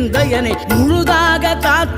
இருந்தயனை முழுதாக காத்து